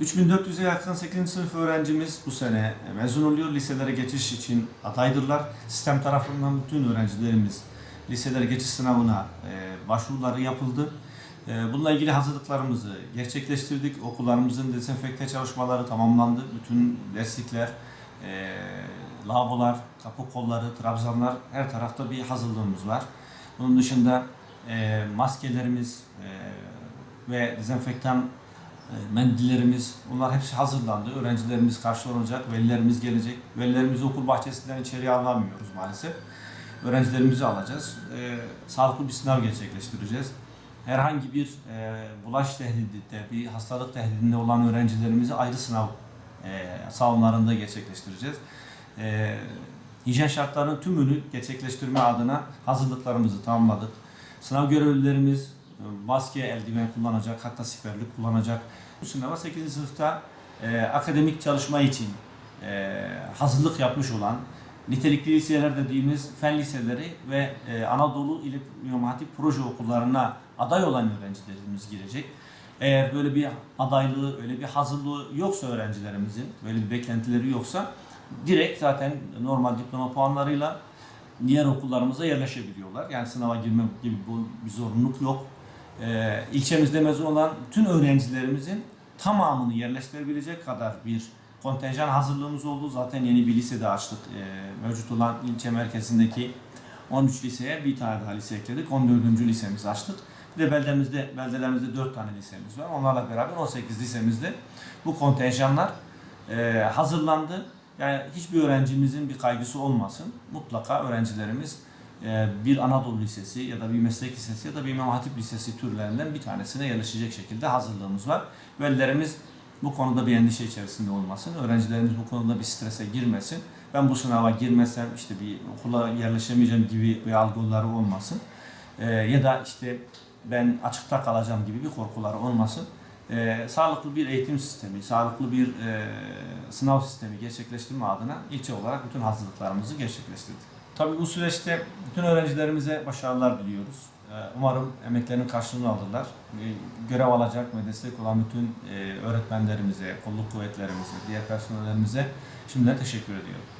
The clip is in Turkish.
3400'e yakın 8. sınıf öğrencimiz bu sene mezun oluyor. Liselere geçiş için adaydırlar. Sistem tarafından bütün öğrencilerimiz liselere geçiş sınavına e, başvuruları yapıldı. E, Bununla ilgili hazırlıklarımızı gerçekleştirdik. Okullarımızın dezenfekte çalışmaları tamamlandı. Bütün derslikler, e, lavabolar, kapı kolları, trabzanlar her tarafta bir hazırlığımız var. Bunun dışında maskelerimiz ve dezenfektan mendillerimiz bunlar hepsi hazırlandı. Öğrencilerimiz karşılanacak, velilerimiz gelecek. Velilerimizi okul bahçesinden içeriye alamıyoruz maalesef. Öğrencilerimizi alacağız. E, sağlıklı bir sınav gerçekleştireceğiz. Herhangi bir e, bulaş tehdidinde, bir hastalık tehdidinde olan öğrencilerimizi ayrı sınav e, salonlarında gerçekleştireceğiz. E, hijyen şartlarının tümünü gerçekleştirme adına hazırlıklarımızı tamamladık. Sınav görevlilerimiz maske, eldiven kullanacak, hatta siperlik kullanacak. Bu sınava 8. sınıfta e, akademik çalışma için e, hazırlık yapmış olan nitelikli liseler dediğimiz fen liseleri ve e, Anadolu İl İmam Hatip proje okullarına aday olan öğrencilerimiz girecek. Eğer böyle bir adaylığı, öyle bir hazırlığı yoksa öğrencilerimizin, böyle bir beklentileri yoksa direkt zaten normal diploma puanlarıyla diğer okullarımıza yerleşebiliyorlar. Yani sınava girme gibi bir zorunluluk yok. Ee, ilçemizde mezun olan tüm öğrencilerimizin tamamını yerleştirebilecek kadar bir kontenjan hazırlığımız oldu. Zaten yeni bir lise de açtık. Ee, mevcut olan ilçe merkezindeki 13 liseye bir tane daha lise ekledik. 14. lisemizi açtık. Bir de beldemizde, beldelerimizde 4 tane lisemiz var. Onlarla beraber 18 lisemizde bu kontenjanlar e, hazırlandı. Yani hiçbir öğrencimizin bir kaygısı olmasın. Mutlaka öğrencilerimiz e, bir Anadolu Lisesi ya da bir meslek lisesi ya da bir İmam Hatip Lisesi türlerinden bir tanesine yerleşecek şekilde hazırlığımız var. Velilerimiz bu konuda bir endişe içerisinde olmasın. Öğrencilerimiz bu konuda bir strese girmesin. Ben bu sınava girmesem işte bir okula yerleşemeyeceğim gibi bir algıları olmasın. E, ya da işte ben açıkta kalacağım gibi bir korkuları olmasın. E, sağlıklı bir eğitim sistemi, sağlıklı bir e, sınav sistemi gerçekleştirme adına ilçe olarak bütün hazırlıklarımızı gerçekleştirdik. Tabii bu süreçte bütün öğrencilerimize başarılar diliyoruz. E, umarım emeklerinin karşılığını alırlar. E, görev alacak ve destek olan bütün e, öğretmenlerimize, kolluk kuvvetlerimize, diğer personellerimize şimdiden teşekkür ediyorum.